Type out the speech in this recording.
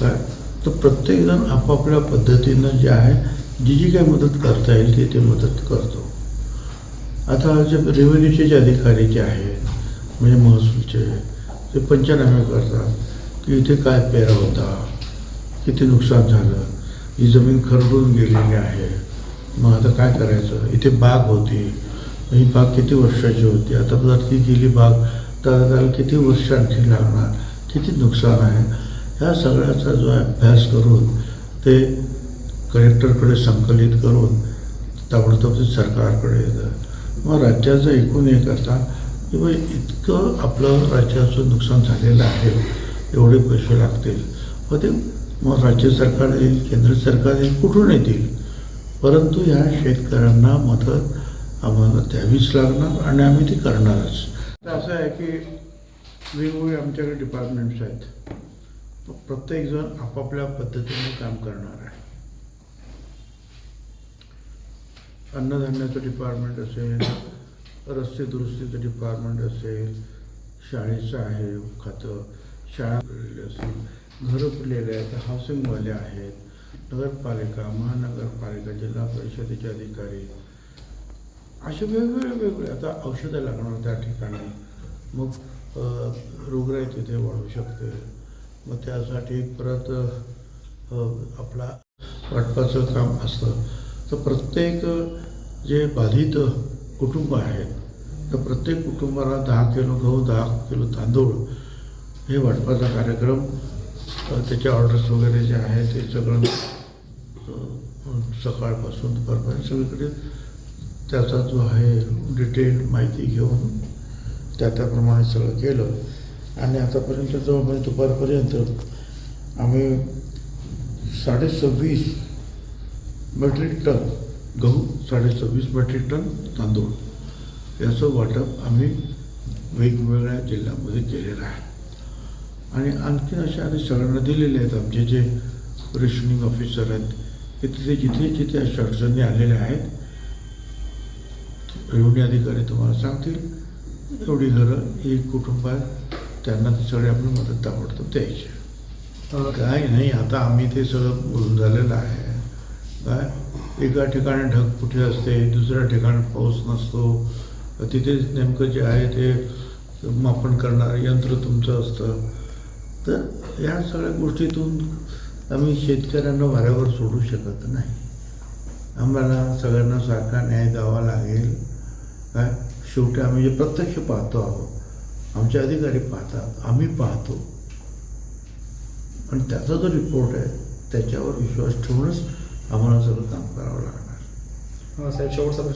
काय तर प्रत्येकजण आपापल्या पद्धतीनं जे आहे जी जी काही मदत करता येईल ती ते मदत करतो. आता जे रेव्हेन्यूचे जे अधिकारी जे आहेत म्हणजे महसूलचे ते पंचनामे करतात की इथे काय पेरा होता किती नुकसान झालं ही जमीन खरडून गेलेली आहे मग आता काय करायचं? इथे बाग होती ही बाग किती वर्षाची होती? आता जर ती गेली बाग तर त्याला किती वर्ष आणखी लागणार? किती नुकसान आहे? ह्या सगळ्याचा जो अभ्यास करून ते कलेक्टरकडे संकलित करून ताबडतोब ते सरकारकडे येतं. मग राज्याचं एकूण हे करता की बाई इतकं आपलं राज्याचं नुकसान झालेलं आहे एवढे पैसे लागतील. मग ते मग राज्य सरकार येईल केंद्र सरकार येईल कुठून येतील? परंतु ह्या शेतकऱ्यांना मदत आम्हाला द्यावीच लागणार आणि आम्ही ती करणारच. तर असं आहे की वेगवेगळे आमच्याकडे डिपार्टमेंट्स आहेत. प्रत्येकजण आपापल्या पद्धतीने काम करणार आहे. अन्नधान्याचं डिपार्टमेंट असेल रस्ते दुरुस्तीचं डिपार्टमेंट असेल शाळेचं आहे खातं शाळा भरलेली असेल घरं फुटलेले आहेत हाऊसिंगवाले आहेत नगरपालिका महानगरपालिका जिल्हा परिषदेचे अधिकारी असे वेगवेगळे वेगवेगळे. आता औषधं लागणार त्या ठिकाणी. मग अ, रोगराई तिथे वाढू शकते. मग त्यासाठी परत आपला वाटपाचं काम असतं. तर प्रत्येक जे बाधित कुटुंब आहेत तर प्रत्येक कुटुंबाला दहा किलो गहू दहा किलो तांदूळ हे वाटपाचा कार्यक्रम त्याचे ऑर्डर्स वगैरे जे आहे ते सगळं सकाळपासून दुपारपर्यंत सगळीकडे त्याचा जो आहे डिटेल माहिती घेऊन त्या त्याप्रमाणे सगळं केलं. आणि आतापर्यंत जवळपास दुपारपर्यंत आम्ही साडेसव्वीस मेट्रिक टन गहू साडेसव्वीस मेट्रिक टन तांदूळ याचं वाटप आम्ही वेगवेगळ्या जिल्ह्यामध्ये केलेलं आहे. आणि आणखीन अशा आम्ही सगळ्यांना दिलेले आहेत आमचे जे रेशनिंग ऑफिसर आहेत की तिथे जिथे जिथे अशा अडचणी आलेल्या आहेत रेव्हन्यू अधिकारी तुम्हाला सांगतील एवढी घरं एक कुटुंब आहे. त्यांना ते सगळे आपली मदत ताबडतोब द्यायची. काय नाही आता आम्ही ते सगळं बोलून झालेलं आहे. काय? एका ठिकाणी ढगफुटी असते दुसऱ्या ठिकाणी पाऊस नसतो. तिथे नेमकं जे आहे ते मापन करणारं यंत्र तुमचं असतं. तर या सगळ्या गोष्टीतून आम्ही शेतकऱ्यांना वाऱ्यावर सोडू शकत नाही. आम्हाला सगळ्यांना सारखा न्याय द्यावा लागेल. काय? शेवटी आम्ही जे प्रत्यक्ष पाहतो आहोत. आमचे अधिकारी पाहतात आम्ही पाहतो. आणि त्याचा जो रिपोर्ट आहे त्याच्यावर विश्वास ठेवूनच आम्हाला सगळं काम करावं लागणार. साहेब शेवटचा